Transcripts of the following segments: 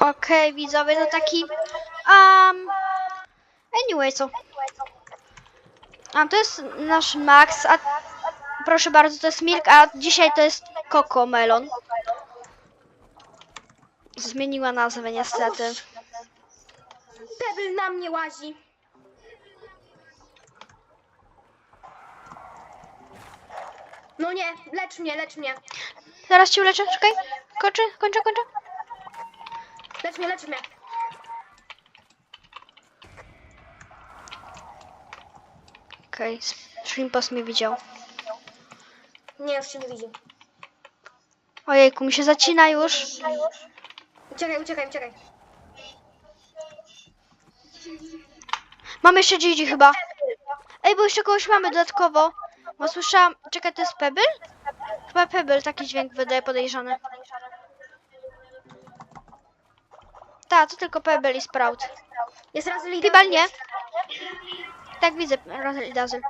Okej, widzowie, no taki... Um, anyway, co? A to jest nasz Max, a proszę bardzo, to jest Milk, a dzisiaj to jest Coco Melon. Zmieniła nazwę niestety. Pebble na mnie łazi. No nie, lecz mnie, lecz mnie. Zaraz cię uleczę, czekaj. Kończę, kończę, kończę. Lecz mnie, lecz mnie. Okej, Shrimpos mnie widział. Nie, już się nie widzi. Ojejku, mi się zacina już. Uciekaj, uciekaj, uciekaj. Mamy jeszcze Gigi chyba. Ej, bo jeszcze kogoś mamy dodatkowo. Bo słyszałam... Czekaj, to jest Pebble? Chyba Pebble taki dźwięk wydaje podejrzany. Tak, to tylko Pebble i Sprout. Jest raz lider. Fibal nie. Tak widzę, Razel i Dazzle.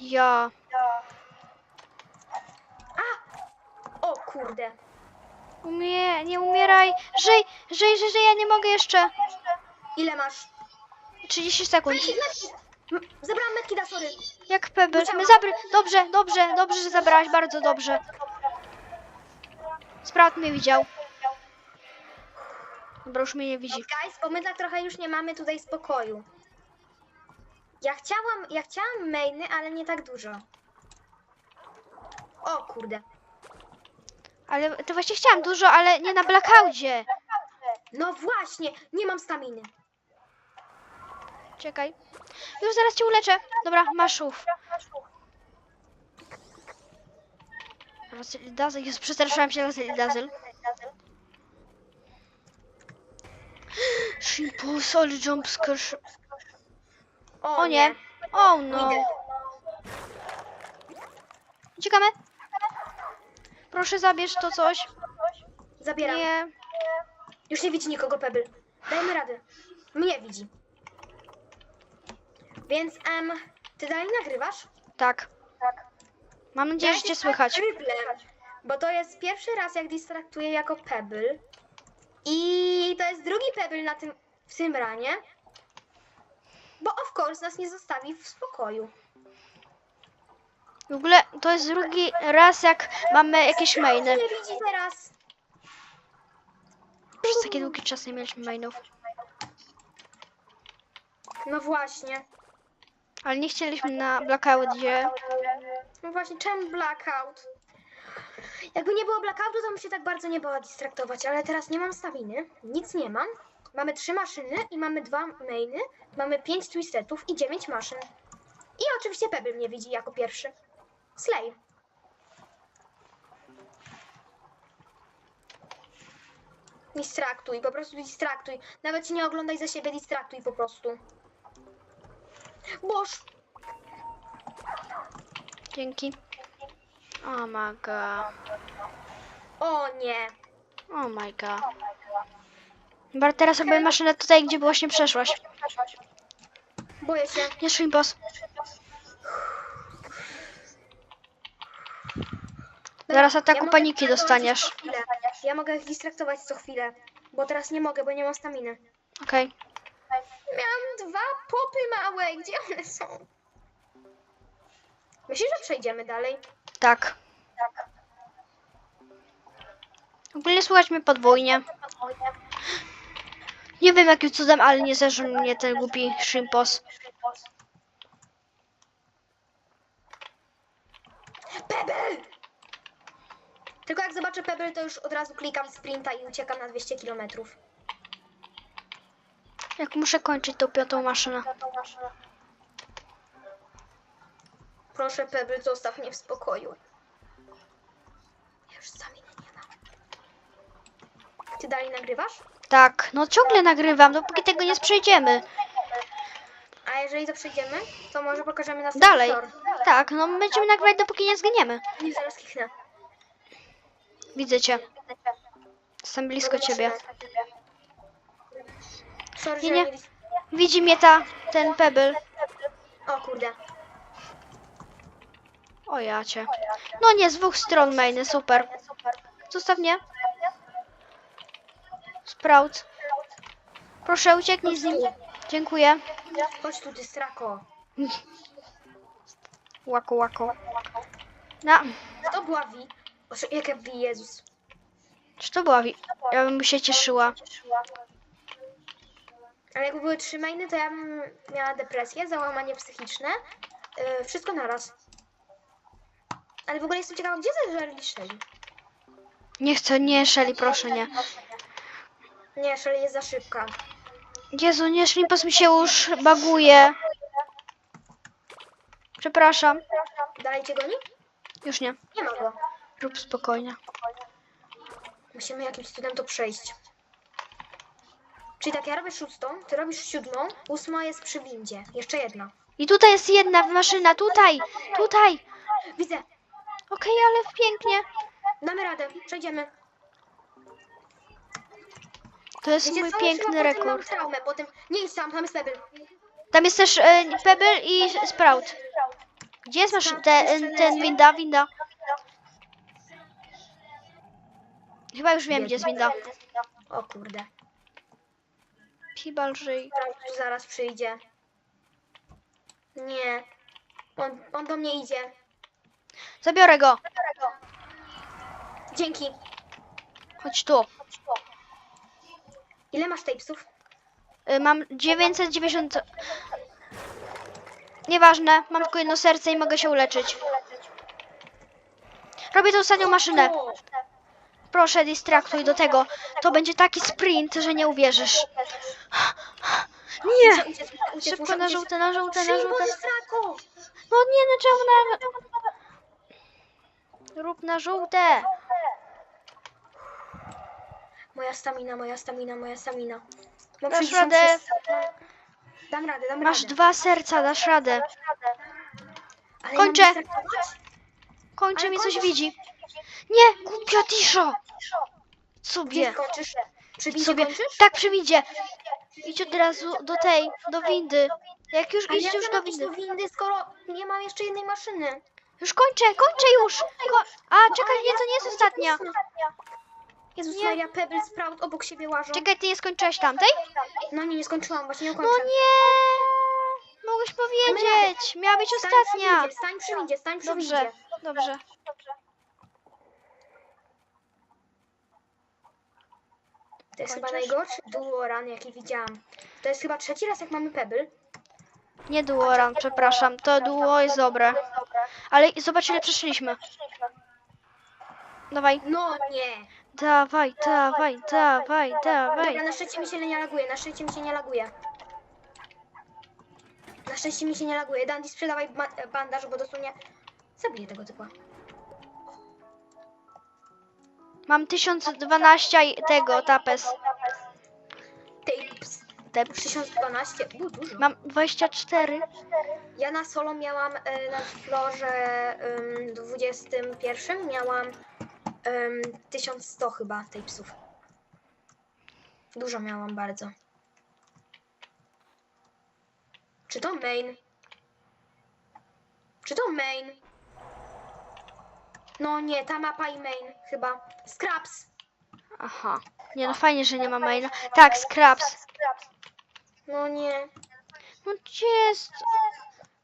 Ja. O kurde. Umie... Nie umieraj. Żyj, żyj, żyj, żyj, ja nie mogę jeszcze. Ile masz? 30 sekund. Zabrałam Medkida, sorry. Jak Pebble. Dobrze, dobrze, dobrze, że zabrałaś, bardzo dobrze. Sprout mnie widział. Dobra, już mnie nie widzi. Guys, bo my tak trochę już nie mamy tutaj spokoju. Ja chciałam, ja chciałam mainy, ale nie tak dużo. O kurde. Ale to właśnie chciałam dużo, ale nie na blackoutie. No właśnie, nie mam staminy. Czekaj. Już zaraz cię uleczę. Dobra, masz szów. Razel Dazzle. Jezu, przestraszyłam się Razel Dazzle. Shimpus, ale jumpscare. O, O nie. O no. Idę. Uciekamy. Proszę zabierz to coś. Zabieram. Nie. Już nie widzi nikogo Pebble. Dajmy radę. Mnie widzi. Więc, em, ty dalej nagrywasz? Tak. Mam nadzieję, że cię słychać. Bo to jest pierwszy raz, jak distraktuję jako Pebble. I to jest drugi Pebble na tym, w tym ranie. Bo of course nas nie zostawi w spokoju. W ogóle to jest drugi raz, jak mamy jakieś mainy. Nie widzi teraz. Przez taki długi czas nie mieliśmy mainów. No właśnie. Ale nie chcieliśmy na blackoutie. No właśnie, czemu blackout? Jakby nie było blackoutu, to bym się tak bardzo nie bała distraktować, ale teraz nie mam staminy, nic nie mam. Mamy trzy maszyny i mamy dwa mainy, mamy pięć twistetów i dziewięć maszyn. I oczywiście Pebble mnie widzi jako pierwszy. Slay. Distraktuj, po prostu distraktuj. Nawet się nie oglądaj za siebie, distraktuj po prostu. Boż, Dzięki. Oh my god. o nie. Oh my god. Dobra, teraz robię maszynę tutaj, gdzie właśnie przeszłaś. Boję się. Nie szli boss. Zaraz ataku mogę paniki dostaniesz. Ja mogę ich distraktować co chwilę, bo teraz nie mogę, bo nie mam staminy. Okej. Miałam dwa popy małe, gdzie one są? Myślisz, że przejdziemy dalej? Tak. Ogólnie słuchać mnie podwójnie. Nie wiem jakim cudem, ale nie zerzył mnie ten głupi szympos. Pebble! Tylko jak zobaczę Pebble, to już od razu klikam sprinta i uciekam na 200 km. Jak muszę kończyć tą piątą maszynę. Proszę Pebble, zostaw mnie w spokoju. Ja już staminy nie mam. Ty dalej nagrywasz? Tak, no ciągle nagrywam, dopóki tego nie przejdziemy. A jeżeli to przejdziemy, to może pokażemy następny Dalej. tor. Tak, no będziemy nagrywać dopóki nie zginiemy. Nie, zaraz kichnę. Widzę cię. Jestem blisko ciebie. Sorry, Nie, że nie. Widzi mnie ta, ten pebble. O kurde. O ja cię. No nie, z dwóch stron mainy, super. Zostaw mnie. Sprout. Proszę, ucieknij z nim. Dziękuję. Chodź tu, ty strako. Łako, łako. Na, To była Wi. Jaka Wi, Jezus. czy to była wi- Ja bym się cieszyła. Ale jakby były trzy mainy, to ja bym miała depresję, załamanie psychiczne. Yy, wszystko naraz. Ale w ogóle jestem ciekawa, gdzie zażarli Shelly? Nie chcę, nie, Shelly, proszę, nie. Nie, Shelly jest za szybka. Jezu, nie, po mi się już baguje. Przepraszam. Dalej cię goni? Już nie. Nie ma go. Rób spokojnie. Musimy jakimś cudem to przejść. Czyli tak, ja robię szóstą, ty robisz siódmą, ósma jest przy windzie. Jeszcze jedna. I tutaj jest jedna maszyna, tutaj, tutaj. Widzę. Okej, ale pięknie. Damy radę, przejdziemy. To jest Wiecie mój co? piękny Chyba potem mam rekord. traumę, potem... Nie idź tam, tam jest Pebble. Tam jest też e, Pebble i Sprout. Gdzie jest? Ten, ten winda, winda. Chyba już wiem, gdzie jest winda. O kurde. Żyj. Tu zaraz przyjdzie. Nie. On, on do mnie idzie. Zabiorę go. Dzięki. Chodź tu. Ile masz tapesów? Y, Mam 990. Nieważne, mam tylko jedno serce i mogę się uleczyć. Robię tą ostatnią maszynę. O, Proszę, distraktuj do tego. To będzie taki sprint, że nie uwierzysz. Nie! Szybko na żółte, na żółte, na żółte. No nie, na czemu na... Rób na żółte. Moja stamina, moja stamina, moja stamina. Mam Dasz 66 radę. Dam radę, dam Masz radę. dwa serca, dasz radę. Ale kończę. mam? Kończy Ale mi coś kończysz. widzi. Nie, głupia. Gdzie Sobie. skończysz? Sobie. Tak, przywidzie. Idź od razu do tej, do windy. Jak już idź już do windy. do windy, skoro nie mam jeszcze jednej maszyny? Już kończę, kończę już. Ko A, czekaj, nie, to nie jest ostatnia. Jezus Nie. Maria, Pebble, Sprout obok siebie łażą. Czekaj, ty nie skończyłaś tamtej? No nie, nie skończyłam, właśnie nie No kończę. nie. Mogłeś powiedzieć. Miała być Stań ostatnia. Przy windzie, stań przy windzie, stań przy Dobrze, windzie. dobrze. To jest chyba Kończysz? najgorszy duo run, jaki widziałam. To jest chyba trzeci raz, jak mamy Pebble. Nie duo przepraszam. To duo jest dobre. Ale zobacz ile przeszliśmy. Dawaj, No nie. dawaj, dawaj, dawaj, dawaj. Dobra, na szczęście mi się nie laguje, na szczęście mi się nie laguje. Na szczęście mi się nie laguje. Dandy, sprzedawaj ba bandaż, bo dosłownie zabiję tego typa. Mam 1012 i tego, tapes. Tapes. Te, 1012. Było dużo. mam 24. Ja na solo miałam e, na florze ym, 21 miałam ym, 1100 chyba tapesów. Dużo miałam bardzo. Czy to main? Czy to main? No nie, ta mapa i main chyba. Scraps! Aha. Nie no fajnie, że nie ma maina. Tak, Scraps. No nie. No gdzie jest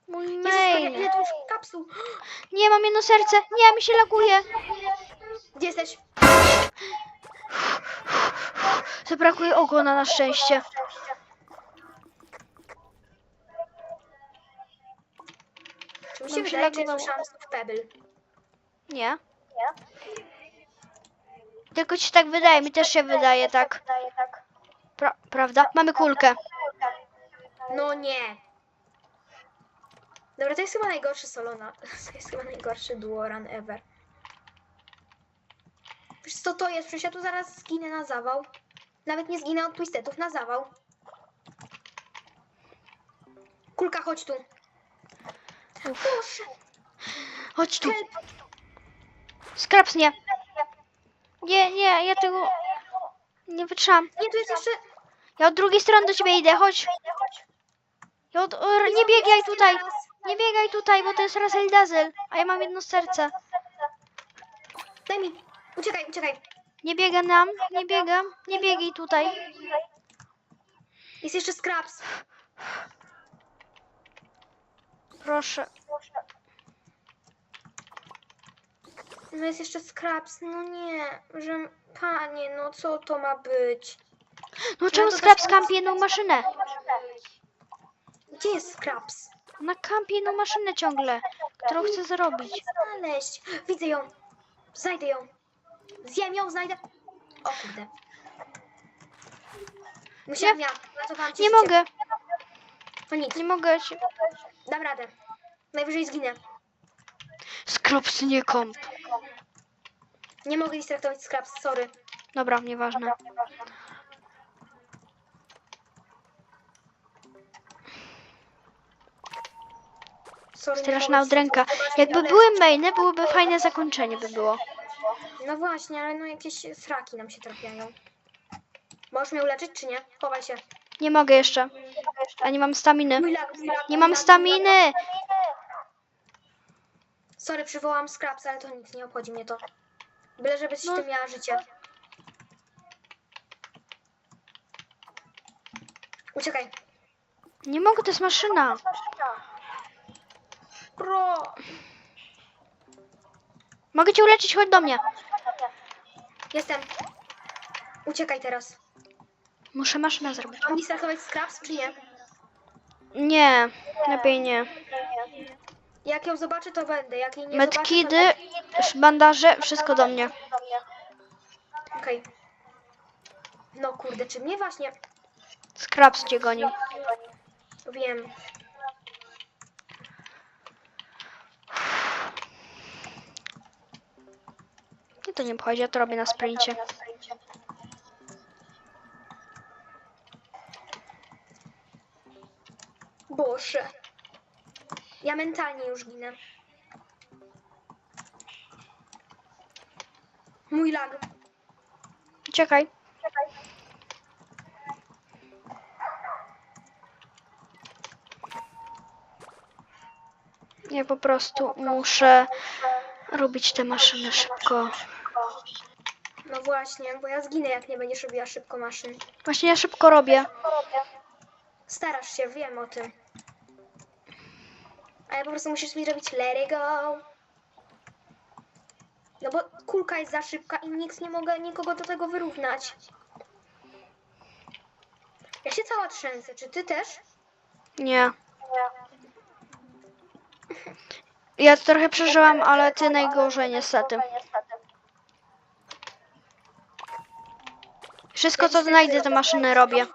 mój ile tu już kapsuł? Nie, mam jedno serce. Nie, mi się laguje. Gdzie jesteś? Zabrakuje ogona na szczęście. Czy mi się wydaje, że słyszałam Pebble? Nie? Tylko ci tak wydaje, mi też się wydaje tak. Pra prawda? Mamy kulkę. No nie. Dobra, to jest chyba najgorszy solo na... To jest chyba najgorszy duo run ever. Wiesz co to jest? Przecież ja tu zaraz zginę na zawał. Nawet nie zginę od twistetów, na zawał. Kulka, chodź tu. Proszę, Chodź tu. help. Scraps nie. Nie, nie, ja tego nie wytrzymam. Nie, tu jest jeszcze... Ja od drugiej strony do ciebie idę, chodź. Ja od, o, nie biegaj tutaj. Nie biegaj tutaj, bo to jest Razel Dazel, a ja mam jedno serce. Daj mi. Uciekaj, uciekaj. Nie biega nam, nie biegam, nie biegaj tutaj. Jest jeszcze Scraps. Proszę. No jest jeszcze Scraps. No nie, że... Panie, no co to ma być? No czemu to skrap też- skampi jedną maszynę? Gdzie jest Scraps? Na kampie jedną maszynę ciągle, którą chcę zrobić. Znaleźć. Widzę ją. Znajdę ją. Zjem ją, znajdę. O kurde. Musiałam ja. Ratowałam Nie życie. mogę, To nic. nie mogę się... Dam radę. Najwyżej zginę. Skrapsy nie kamp. Nie mogę distraktować Scraps, sorry. Dobra, nieważne. sorry Straszna distraktować, Jakby były mainy, byłoby fajne zakończenie by było. No właśnie, ale no jakieś sraki nam się trafiają. Możesz mnie uleczyć, czy nie? Chowaj się. Nie mogę jeszcze. A nie mam staminy. Nie mam staminy! Sorry, przywołałam Scraps, ale to nic, nie obchodzi mnie to. Byle żebyś No. ty miała życie. Uciekaj. Nie mogę, to jest maszyna. Bro. Mogę cię uleczyć, chodź do mnie. Jestem. Uciekaj teraz. Muszę maszynę zrobić. Mam distraktować Scraps, czy nie? Nie, lepiej nie. Jak ją zobaczę, to będę. Jak jej nie Medkidy, zobaczę, bandaże, wszystko do mnie. to... Okej. No kurde, czy mnie właśnie... Scraps cię goni. Wiem. Nie to nie obchodzi, ja to robię na sprincie. Boże. Ja mentalnie już ginę. Mój lag. Czekaj. Ja po prostu muszę robić te maszyny szybko. No właśnie, bo ja zginę, jak nie będziesz robiła szybko maszyn. Właśnie ja szybko robię. Starasz się, wiem o tym. A ja po prostu musisz mi robić let it go. No bo kulka jest za szybka i nikt nie mogę nikogo do tego wyrównać. Ja się cała trzęsę, czy ty też? Nie. Ja trochę przeżyłam, ale ty najgorzej niestety. Wszystko co znajdę, te maszyny robię.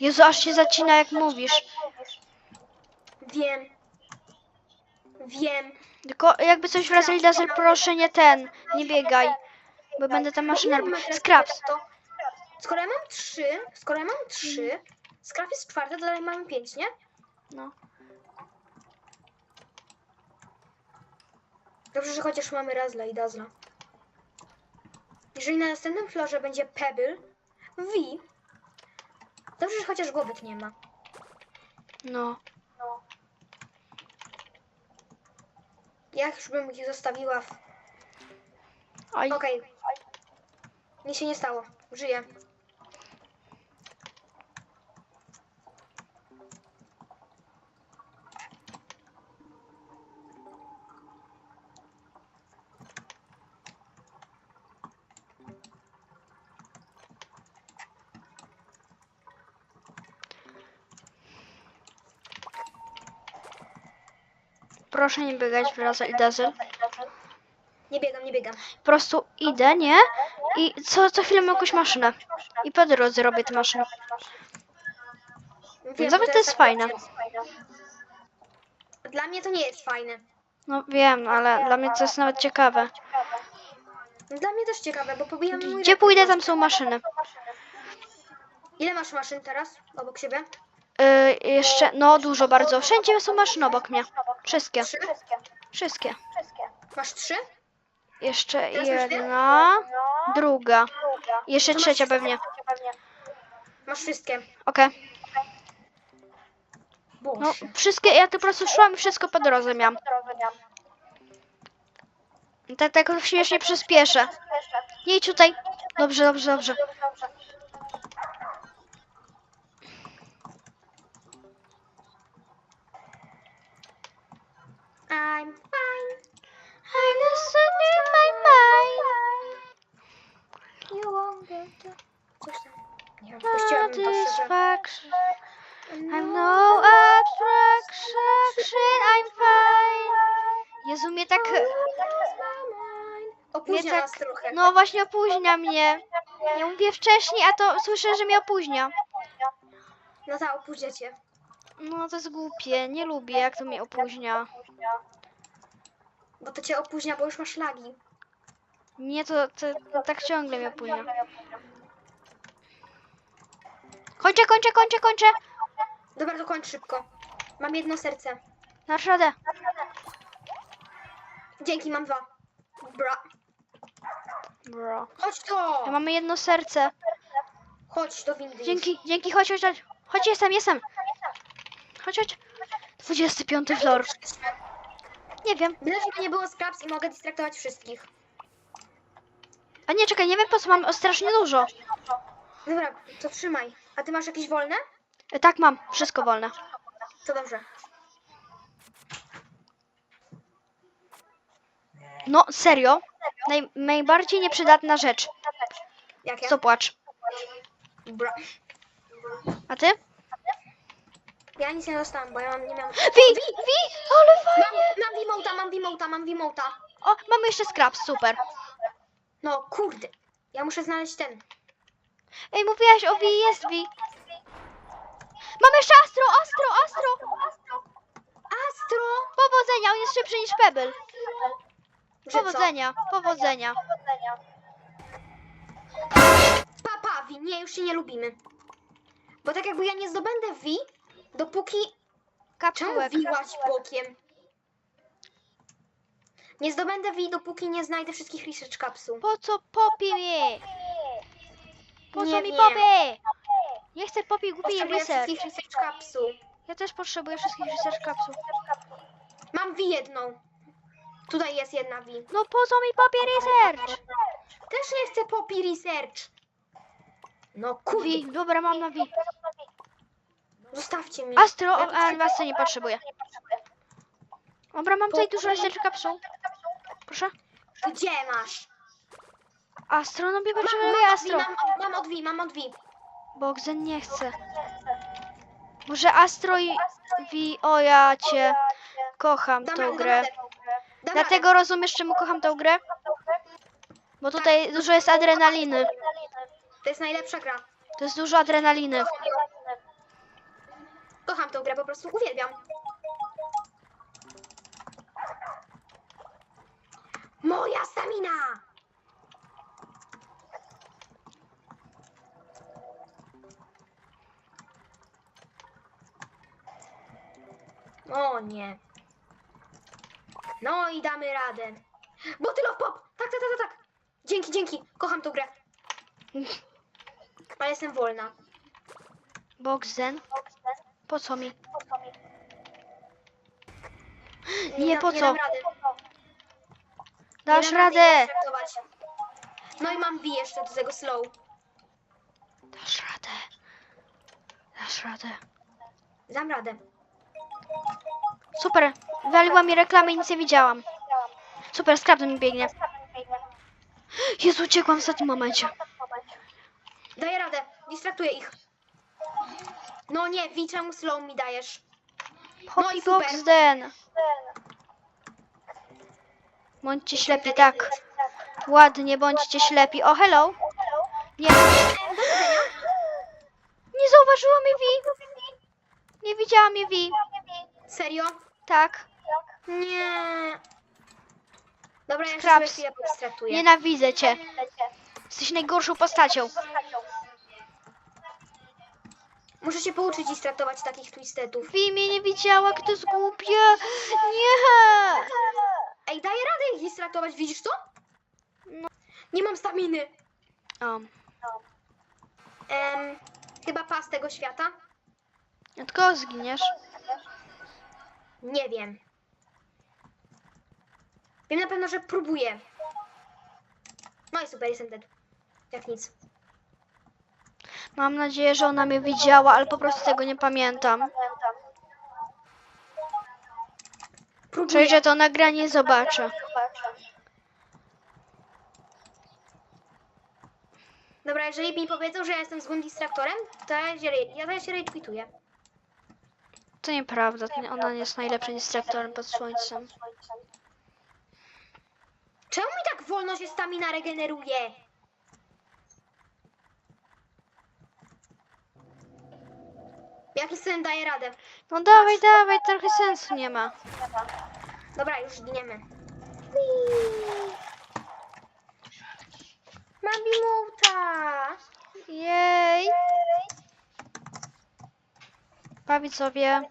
Jezu, aż się zacina jak mówisz. Wiem. Wiem. Tylko jakby coś wracali Dazzle, proszę nie ten, nie biegaj. Bo będę tam maszynę robił. Scraps. To, skoro ja mam trzy, skoro ja mam trzy, Scrap jest czwarte, to dalej mamy pięć, nie? No. Dobrze, że chociaż mamy Razla i Dazla. Jeżeli na następnym florze będzie Pebble, V, dobrze, że chociaż głowek nie ma. No. Ja już bym ich zostawiła w... Okej. Nic się nie stało. Żyję. Proszę nie biegać w Razzle i Dazzle. Nie biegam, nie biegam. Po prostu idę, nie? I co, co chwilę mam jakąś maszynę. I po drodze robię te maszyny. Wiem, że to jest fajne. Dla mnie to nie jest fajne. No wiem, ale dla mnie to jest nawet ciekawe. Dla mnie też ciekawe, bo pobijam mój Gdzie pójdę, tam są maszyny. Ile masz maszyn teraz obok siebie? Yy, jeszcze, no dużo bardzo. Wszędzie są maszyny obok mnie. Wszystkie. Trzy? Wszystkie. Masz trzy? Jeszcze jedna, druga. Jeszcze trzecia pewnie. Masz wszystkie. Okej. No wszystkie, ja tu po prostu szłam i wszystko po drodze miałam. Tak, tak śmiesznie przyspieszę. Nie idź tutaj. Dobrze, dobrze, dobrze. I'm fine. I listen in my mind. You won't get. Nie szczerze. Satisfaction. I'm no abstraction. I'm fine. Jezu, mnie tak... Opóźnia Mnie tak... nas trochę. No właśnie opóźnia mnie. Ja mówię wcześniej, a to słyszę, że mnie opóźnia. No tak, opóźnia cię. No to jest głupie. Nie lubię, jak to mnie opóźnia. Bo to cię opóźnia, bo już masz lagi. Nie, to, to, to tak ciągle mnie opóźnia. Kończę, kończę, kończę, kończę. Dobra, to kończ szybko. Mam jedno serce. Dasz radę. Dzięki, mam dwa. Bra. Bro. Chodź to! Ja mamy jedno serce. Chodź do windy. Dzięki, dzięki, chodź, chodź, chodź. Chodź, jestem, jestem. Chodź, chodź. 25 floor. Nie wiem. Byle, żeby nie było scraps i mogę distraktować wszystkich. A nie, czekaj, nie wiem po co mam strasznie dużo. Dobra, to trzymaj. A ty masz jakieś wolne? E, Tak, mam. Wszystko wolne. To dobrze. No, serio. Naj, najbardziej nieprzydatna rzecz. Jakie? Stopłacz. Bra. A ty? Ja nic nie dostałam, bo ja mam, nie miałam... Wi, wi, ale Mam, fajnie. mam Vimota, mam Vimota, mam Vimota. O, mamy jeszcze scraps, super. No, kurde. Ja muszę znaleźć ten. Ej, mówiłaś o Wi, jest Wi. Mamy jeszcze Astro, Astro, Astro. Astro! Powodzenia, on jest szybszy niż Pebble. Że co? Powodzenia, powodzenia. Papa, Vi, nie, już się nie lubimy. Bo tak jakby ja nie zdobędę Vi, dopóki... Czemu Kapsułek. Vi łazi bokiem? Nie zdobędę Vi, dopóki nie znajdę wszystkich research capsuł. Po co popi mi? Po Nie co mi wiem. Nie chcę popi głupi Potrzebuję research. wszystkich research capsuł. Ja też potrzebuję wszystkich research kapsuł. Mam Vi jedną. Tutaj jest jedna Vi. No po co mi popi research? Też nie chcę popi research. No kurde, Wi, dobra, mam na Wi. Zostawcie mi. Astro, a was nie potrzebuję. Dobra, mam tutaj dużo research kapsuł. Proszę. Gdzie masz? Astro, no mnie Vi, Astro. mam, mam od Vi, mam od Vi. Bogzen nie chce. Może Astro i Wi, o ja cię. Kocham Dam tą radę, grę. dam radę. Dam Dlatego rozumiesz, czemu kocham tą grę? Bo tutaj dużo jest adrenaliny. To jest najlepsza gra. To jest dużo adrenaliny. Kocham tę grę, po prostu uwielbiam. Moja stamina! O nie. No i damy radę. Bottle pop! Tak, tak, tak, tak. Dzięki, dzięki. Kocham tę grę. Ale jestem wolna. Bogzen? Po co mi? Nie, Nie, dam- po nie co? dam rady. Dasz Nie dam rady radę! jej traktować. No i mam V jeszcze do tego slow. Dasz radę. Dasz radę. Dam radę. Super. Waliła mi reklamę i nic nie widziałam. Super, skrap do mi biegnie. Jezu, uciekłam w ostatnim momencie. Daję radę. Distraktuję ich. No nie, V czemu slow mi dajesz? No i super. Boxden. Bądźcie ślepi, tak. Ładnie, bądźcie ślepi. O, hello. Nie. Nie zauważyła mnie Vi. Nie widziała mnie Vi. Serio? Tak. Nie. Dobra, ja się Scraps. sobie chwilę. Nienawidzę cię. Jesteś najgorszą postacią. Muszę się pouczyć distraktować takich twistetów. Vi mnie nie widziała, jak to jest głupie. Nie. Ej, daję radę ich distraktować, widzisz to? No. Nie mam staminy. O, Em, chyba pas tego świata? od kogo zginiesz? Nie wiem. Wiem na pewno, że próbuję. No i super, jestem dead. Jak nic. Mam nadzieję, że ona mnie widziała, ale po prostu tego nie pamiętam. Przejrzę to nagranie i zobaczę. Dobra, jeżeli mi powiedzą, że ja jestem złym distraktorem, to ja się, ra- ja się rage quituję. To nieprawda, to nie- ona nie jest najlepszym dystraktorem pod słońcem. Czemu mi tak wolno się stamina regeneruje? Jaki sen daje radę? No dawaj, dawaj, trochę sensu nie ma. Dobra, już giniemy. Mam bimuta! Jej! Pa widzowie,